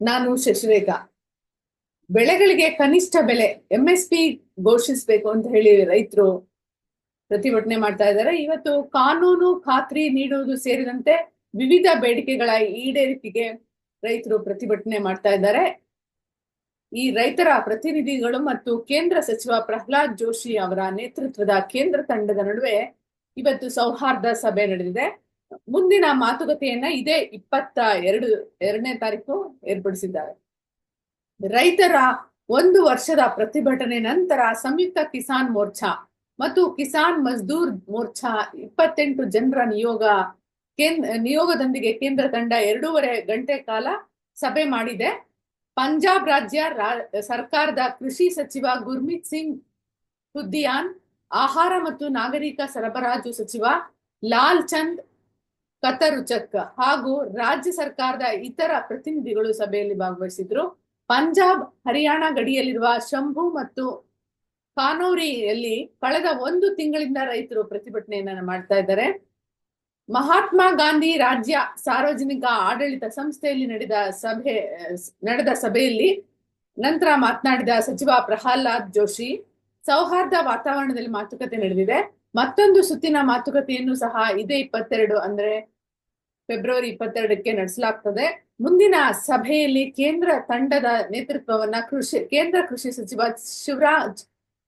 ನಾನು ಶಶಿರೇಖ. ಬೆಳೆಗಳಿಗೆ ಕನಿಷ್ಠ ಬೆಲೆ ಎಂಎಸ್ಪಿ ಘೋಷಿಸಬೇಕು ಅಂತ ಹೇಳಿ ರೈತರು ಪ್ರತಿಭಟನೆ ಮಾಡ್ತಾ ಇದ್ದಾರೆ. ಇವತ್ತು ಕಾನೂನು ಖಾತ್ರಿ ನೀಡುವುದು ಸೇರಿದಂತೆ ವಿವಿಧ ಬೇಡಿಕೆಗಳ ಈಡೇರಿಕೆಗೆ ರೈತರು ಪ್ರತಿಭಟನೆ ಮಾಡ್ತಾ ಇದ್ದಾರೆ. ಈ ರೈತರ ಪ್ರತಿನಿಧಿಗಳು ಮತ್ತು ಕೇಂದ್ರ ಸಚಿವ ಪ್ರಹ್ಲಾದ್ ಜೋಶಿ ಅವರ ನೇತೃತ್ವದ ಕೇಂದ್ರ ತಂಡದ ನಡುವೆ ಇವತ್ತು ಸೌಹಾರ್ದ ಸಭೆ ನಡೆದಿದೆ. ಮುಂದಿನ ಮಾತುಕತೆಯನ್ನ ಇದೇ ಇಪ್ಪತ್ತ ಎರಡು, ಎರಡನೇ ತಾರೀಕು ಏರ್ಪಡಿಸಿದ್ದಾರೆ. ರೈತರ ಒಂದು ವರ್ಷದ ಪ್ರತಿಭಟನೆ ನಂತರ ಸಂಯುಕ್ತ ಕಿಸಾನ್ ಮೋರ್ಚಾ ಮತ್ತು ಕಿಸಾನ್ ಮಜ್ದೂರ್ ಮೋರ್ಚಾ ಇಪ್ಪತ್ತೆಂಟು ಜನರ ನಿಯೋಗ ಕೇಂದ್ರ ನಿಯೋಗದೊಂದಿಗೆ ಕೇಂದ್ರ ತಂಡ ಎರಡೂವರೆ ಗಂಟೆ ಕಾಲ ಸಭೆ ಮಾಡಿದೆ. ಪಂಜಾಬ್ ರಾಜ್ಯ ಸರ್ಕಾರದ ಕೃಷಿ ಸಚಿವ ಗುರ್ಮಿತ್ ಸಿಂಗ್ ಹುದ್ದಿಯಾನ್ ಆಹಾರ ಮತ್ತು ನಾಗರಿಕ ಸರಬರಾಜು ಸಚಿವ ಲಾಲ್ ಚಂದ್ ಕತರುಚಕ್ ಹಾಗೂ ರಾಜ್ಯ ಸರ್ಕಾರದ ಇತರ ಪ್ರತಿನಿಧಿಗಳು ಸಭೆಯಲ್ಲಿ ಭಾಗವಹಿಸಿದ್ರು. ಪಂಜಾಬ್, ಹರಿಯಾಣ ಗಡಿಯಲ್ಲಿರುವ ಶಂಭು ಮತ್ತು ಕಾನೂರಿಯಲ್ಲಿ ಕಳೆದ ಒಂದು ತಿಂಗಳಿಂದ ರೈತರು ಪ್ರತಿಭಟನೆಯನ್ನ ಮಾಡ್ತಾ ಇದ್ದಾರೆ. ಮಹಾತ್ಮ ಗಾಂಧಿ ರಾಜ್ಯ ಸಾರ್ವಜನಿಕ ಆಡಳಿತ ಸಂಸ್ಥೆಯಲ್ಲಿ ನಡೆದ ಸಭೆ, ನಡೆದ ಸಭೆಯಲ್ಲಿ ನಂತರ ಮಾತನಾಡಿದ ಸಚಿವ ಪ್ರಹ್ಲಾದ್ ಜೋಶಿ, ಸೌಹಾರ್ದ ವಾತಾವರಣದಲ್ಲಿ ಮಾತುಕತೆ ನಡೆದಿದೆ. ಮತ್ತೊಂದು ಸುತ್ತಿನ ಮಾತುಕತೆಯನ್ನು ಸಹ ಇದೇ ಇಪ್ಪತ್ತೆರಡು ಅಂದ್ರೆ ಫೆಬ್ರವರಿ ಇಪ್ಪತ್ತೆರಡಕ್ಕೆ ನಡೆಸಲಾಗ್ತದೆ. ಮುಂದಿನ ಸಭೆಯಲ್ಲಿ ಕೇಂದ್ರ ತಂಡದ ನೇತೃತ್ವವನ್ನ ಕೃಷಿ, ಕೇಂದ್ರ ಕೃಷಿ ಸಚಿವ ಶಿವರಾಜ್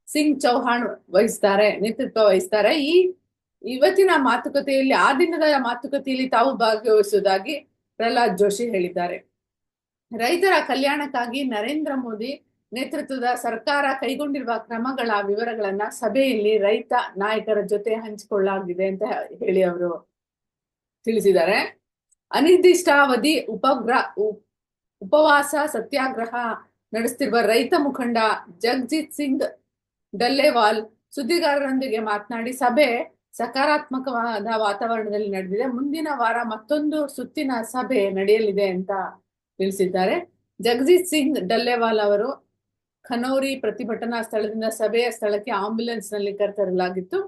ಸಿಂಗ್ ಚೌಹಾಣ್ ವಹಿಸ್ತಾರೆ, ನೇತೃತ್ವ ವಹಿಸ್ತಾರೆ. ಈ ಇವತ್ತಿನ ಮಾತುಕತೆಯಲ್ಲಿ, ಆ ದಿನದ ಮಾತುಕತೆಯಲ್ಲಿ ತಾವು ಭಾಗವಹಿಸುವುದಾಗಿ ಪ್ರಹ್ಲಾದ್ ಜೋಶಿ ಹೇಳಿದ್ದಾರೆ. ರೈತರ ಕಲ್ಯಾಣಕ್ಕಾಗಿ ನರೇಂದ್ರ ಮೋದಿ ನೇತೃತ್ವದ ಸರ್ಕಾರ ಕೈಗೊಂಡಿರುವ ಕ್ರಮಗಳ ವಿವರಗಳನ್ನ ಸಭೆಯಲ್ಲಿ ರೈತ ನಾಯಕರ ಜೊತೆ ಹಂಚಿಕೊಳ್ಳಲಾಗಿದೆ ಅಂತ ಹೇಳಿ ಅವರು ತಿಳಿಸಿದ್ದಾರೆ. ಅನಿರ್ದಿಷ್ಟಾವಧಿ ಉಪಗ್ರಹ ಉ- ಉಪವಾಸ ಸತ್ಯಾಗ್ರಹ ನಡೆಸ್ತಿರುವ ರೈತ ಮುಖಂಡ ಜಗಜಿತ್ ಸಿಂಗ್ ಡಲ್ಲೇವಾಲ್ ಸುದ್ದಿಗಾರರೊಂದಿಗೆ ಮಾತನಾಡಿ, ಸಭೆ ಸಕಾರಾತ್ಮಕವಾದ ವಾತಾವರಣದಲ್ಲಿ ನಡೆದಿದೆ. ಮುಂದಿನ ವಾರ ಮತ್ತೊಂದು ಸುತ್ತಿನ ಸಭೆ ನಡೆಯಲಿದೆ ಅಂತ ತಿಳಿಸಿದ್ದಾರೆ. ಜಗಜಿತ್ ಸಿಂಗ್ ಡಲ್ಲೇವಾಲ್ ಅವರು ಖನೌರಿ ಪ್ರತಿಭಟನಾ ಸ್ಥಳದಿಂದ ಸಭೆಯ ಸ್ಥಳಕ್ಕೆ ಆಂಬ್ಯುಲೆನ್ಸ್ನಲ್ಲಿ ಕರೆತರಲಾಗಿತ್ತು.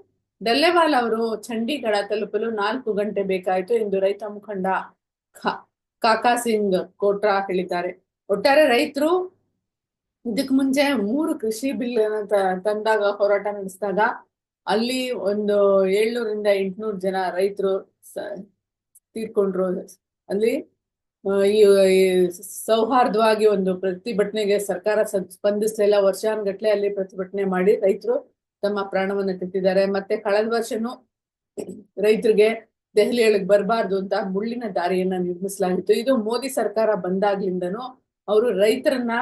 ದಲ್ಲೆವಾಲ್ ಅವರು ಚಂಡೀಗಢ ತಲುಪಲು ನಾಲ್ಕು ಗಂಟೆ ಬೇಕಾಯಿತು ಎಂದು ರೈತ ಮುಖಂಡ ಕಾಕಾ ಸಿಂಗ್ ಕೋಟ್ರಾ ಹೇಳಿದ್ದಾರೆ. ಒಟ್ಟಾರೆ ರೈತರು ಇದಕ್ ಮುಂಚೆ ಮೂರು ಕೃಷಿ ಬಿಲ್ ತಂದಾಗ ಹೋರಾಟ ನಡೆಸಿದಾಗ ಅಲ್ಲಿ ಒಂದು ಏಳ್ನೂರಿಂದ ಎಂಟುನೂರು ಜನ ರೈತರು ತೀರ್ಕೊಂಡ್ರು. ಅಲ್ಲಿ ಸೌಹಾರ್ದವಾಗಿ ಒಂದು ಪ್ರತಿಭಟನೆಗೆ ಸರ್ಕಾರ ಸ್ಪಂದಿಸಲಿಲ್ಲ ವರ್ಷಾನುಗಟ್ಲೆ ಅಲ್ಲಿ ಪ್ರತಿಭಟನೆ ಮಾಡಿ ರೈತರು ತಮ್ಮ ಪ್ರಾಣವನ್ನ ತೆತ್ತಿದ್ದಾರೆ. ಮತ್ತೆ ಕಳೆದ ವರ್ಷನೂ ರೈತರಿಗೆ ದೆಹಲಿಯೊಳಗೆ ಬರಬಾರ್ದು ಅಂತ ಮುಳ್ಳಿನ ದಾರಿಯನ್ನ ನಿರ್ಮಿಸಲಾಗಿತ್ತು. ಇದು ಮೋದಿ ಸರ್ಕಾರ ಬಂದಾಗ್ಲಿಂದನು ಅವರು ರೈತರನ್ನ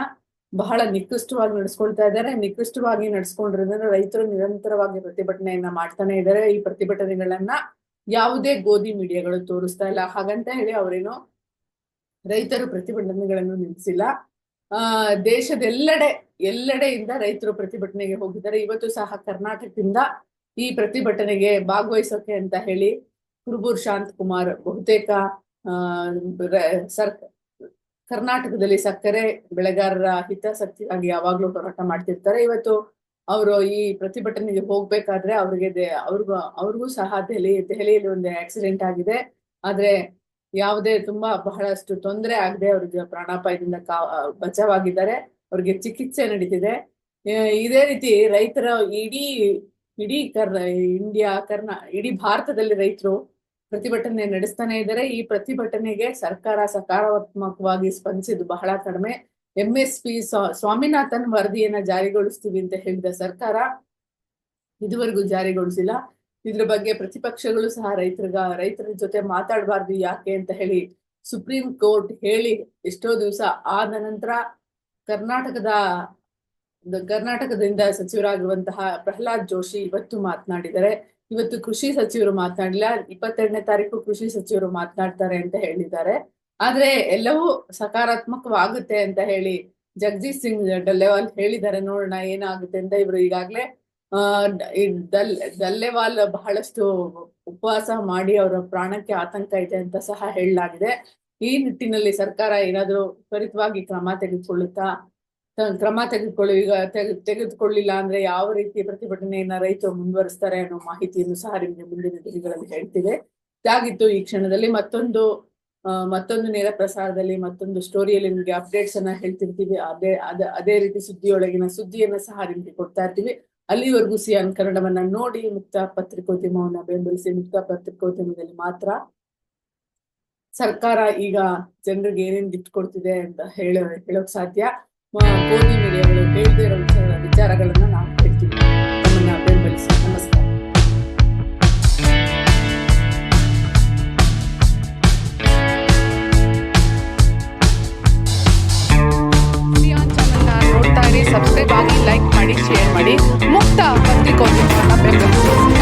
ಬಹಳ ನಿಕೃಷ್ಟವಾಗಿ ನಡೆಸ್ಕೊಳ್ತಾ ಇದ್ದಾರೆ. ನಿಕೃಷ್ಟವಾಗಿ ನಡೆಸ್ಕೊಂಡಿರೋದ್ರಿಂದ ರೈತರು ನಿರಂತರವಾಗಿ ಪ್ರತಿಭಟನೆಯನ್ನ ಮಾಡ್ತಾನೆ ಇದ್ದಾರೆ. ಈ ಪ್ರತಿಭಟನೆಗಳನ್ನ ಯಾವುದೇ ಗೋಧಿ ಮೀಡಿಯಾಗಳು ತೋರಿಸ್ತಾ ಇಲ್ಲ. ಹಾಗಂತ ಹೇಳಿ ಅವರೇನು ರೈತರು ಪ್ರತಿಭಟನೆಗಳನ್ನು ನಿಲ್ಲಿಸಿಲ್ಲ. ಆ, ದೇಶದೆಲ್ಲೆಡೆ, ಎಲ್ಲೆಡೆಯಿಂದ ರೈತರು ಪ್ರತಿಭಟನೆಗೆ ಹೋಗಿದ್ದಾರೆ. ಇವತ್ತು ಸಹ ಕರ್ನಾಟಕದಿಂದ ಈ ಪ್ರತಿಭಟನೆಗೆ ಭಾಗವಹಿಸೋಕೆ ಅಂತ ಹೇಳಿ ಕುರುಬೂರ್ ಶಾಂತ್ ಕುಮಾರ್ ಬಹುತೇಕ ಸರ್ ಕರ್ನಾಟಕದಲ್ಲಿ ಸಕ್ಕರೆ ಬೆಳೆಗಾರರ ಹಿತಾಸಕ್ತಿಗಾಗಿ ಯಾವಾಗ್ಲೂ ಹೋರಾಟ ಮಾಡ್ತಿರ್ತಾರೆ. ಇವತ್ತು ಅವರು ಈ ಪ್ರತಿಭಟನೆಗೆ ಹೋಗ್ಬೇಕಾದ್ರೆ ಅವ್ರಿಗೆ ಅವ್ರಿಗೂ ಅವ್ರಿಗೂ ಸಹ ದೆಹಲಿ, ದೆಹಲಿಯಲ್ಲಿ ಒಂದು ಆಕ್ಸಿಡೆಂಟ್ ಆಗಿದೆ. ಆದ್ರೆ ಯಾವುದೇ ತುಂಬಾ ಬಹಳಷ್ಟು ತೊಂದರೆ ಆಗದೆ ಅವ್ರಿಗೆ ಪ್ರಾಣಾಪಾಯದಿಂದ ಕಾ ಬಚಾವಾಗಿದ್ದಾರೆ. ಅವ್ರಿಗೆ ಚಿಕಿತ್ಸೆ ನಡೀತಿದೆ. ಇದೇ ರೀತಿ ರೈತರ ಇಡೀ ಇಡೀ ಕರ್ ಇಂಡಿಯಾ, ಕರ್ನಾ, ಇಡೀ ಭಾರತದಲ್ಲಿ ರೈತರು ಪ್ರತಿಭಟನೆ ನಡೆಸ್ತಾನೆ ಇದ್ದಾರೆ. ಈ ಪ್ರತಿಭಟನೆಗೆ ಸರ್ಕಾರ ಸಕಾರಾತ್ಮಕವಾಗಿ ಸ್ಪಂದಿಸಿದ್ದು ಬಹಳ ಕಡಿಮೆ. ಎಂ ಎಸ್ ಪಿ ಸ್ವಾಮಿನಾಥನ್ ವರದಿಯನ್ನ ಜಾರಿಗೊಳಿಸ್ತೀವಿ ಅಂತ ಹೇಳಿದ ಸರ್ಕಾರ ಇದುವರೆಗೂ ಜಾರಿಗೊಳಿಸಿಲ್ಲ. ಇದ್ರ ಬಗ್ಗೆ ಪ್ರತಿಪಕ್ಷಗಳು ಸಹ ರೈತರಿಗ, ರೈತರ ಜೊತೆ ಮಾತಾಡಬಾರ್ದು ಯಾಕೆ ಅಂತ ಹೇಳಿ ಸುಪ್ರೀಂ ಕೋರ್ಟ್ ಹೇಳಿ ಎಷ್ಟೋ ದಿವಸ ಆದ ನಂತರ ಕರ್ನಾಟಕದ, ಕರ್ನಾಟಕದಿಂದ ಸಚಿವರಾಗಿರುವಂತಹ ಪ್ರಹ್ಲಾದ್ ಜೋಶಿ ಇವತ್ತು ಮಾತನಾಡಿದರೆ ಇವತ್ತು ಕೃಷಿ ಸಚಿವರು ಮಾತನಾಡಿಲ್ಲ, ಇಪ್ಪತ್ತೆರಡನೇ ತಾರೀಕು ಕೃಷಿ ಸಚಿವರು ಮಾತನಾಡ್ತಾರೆ ಅಂತ ಹೇಳಿದ್ದಾರೆ. ಆದ್ರೆ ಎಲ್ಲವೂ ಸಕಾರಾತ್ಮಕವಾಗುತ್ತೆ ಅಂತ ಹೇಳಿ ಜಗಜೀತ್ ಸಿಂಗ್ ಡಲ್ಲೆವಾಲ್ ಹೇಳಿದ್ದಾರೆ. ನೋಡೋಣ ಏನಾಗುತ್ತೆ ಅಂತ ಇವರು ಈಗಾಗ್ಲೇ ದಲ್, ದಲ್ಲೆವಾಲ್ ಬಹಳಷ್ಟು ಉಪವಾಸ ಮಾಡಿ ಅವರ ಪ್ರಾಣಕ್ಕೆ ಆತಂಕ ಇದೆ ಅಂತ ಸಹ ಹೇಳಲಾಗಿದೆ. ಈ ನಿಟ್ಟಿನಲ್ಲಿ ಸರ್ಕಾರ ಏನಾದರೂ ತ್ವರಿತವಾಗಿ ಕ್ರಮ ತೆಗೆದುಕೊಳ್ಳುತ್ತಾ ಕ್ರಮ ತೆಗೆದುಕೊಳ್ಳಿ, ಈಗ ತೆಗೆ ತೆಗೆದುಕೊಳ್ಳಿಲ್ಲ ಅಂದ್ರೆ ಯಾವ ರೀತಿ ಪ್ರತಿಭಟನೆಯನ್ನ ರೈತರು ಮುಂದುವರಿಸ್ತಾರೆ ಅನ್ನೋ ಮಾಹಿತಿಯನ್ನು ಸಹ ನಿಮಗೆ ಮುಂದಿನ ದಿನಗಳಲ್ಲಿ ಹೇಳ್ತಿದೆ. ಇದಾಗಿತ್ತು ಈ ಕ್ಷಣದಲ್ಲಿ ಮತ್ತೊಂದು ಮತ್ತೊಂದು ನೇರ ಪ್ರಸಾರದಲ್ಲಿ ಮತ್ತೊಂದು ಸ್ಟೋರಿಯಲ್ಲಿ ನಿಮಗೆ ಅಪ್ಡೇಟ್ಸ್ ಅನ್ನ ಹೇಳ್ತಿರ್ತೀವಿ ಅದ, ಅದೇ ರೀತಿ ಸುದ್ದಿಯೊಳಗಿನ ಸುದ್ದಿಯನ್ನ ಸಹ ನಿಮ್ಗೆ ಕೊಡ್ತಾ ಇರ್ತೀವಿ. ಅಲ್ಲಿವರೆಗೂ ಸಿ ಕನ್ನಡವನ್ನ ನೋಡಿ ಮುಕ್ತ ಪತ್ರಿಕೋದ್ಯಮವನ್ನ ಬೆಂಬಲಿಸಿ ಮುಕ್ತ ಪತ್ರಿಕೋದ್ಯಮದಲ್ಲಿ ಮಾತ್ರ ಸರ್ಕಾರ ಈಗ ಜನರಿಗೆ ಏನೇನ್ ಗಿಫ್ಟ್ ಕೊಡ್ತಿದೆ ಅಂತ ಹೇಳ, ಹೇಳೋಕ್ ಸಾಧ್ಯ. ಮೀಡಿಯಾಗಳು ಹೇಳ್ದೇ ಇರೋ ವಿಚಾರ, ವಿಚಾರಗಳನ್ನ ನಾವು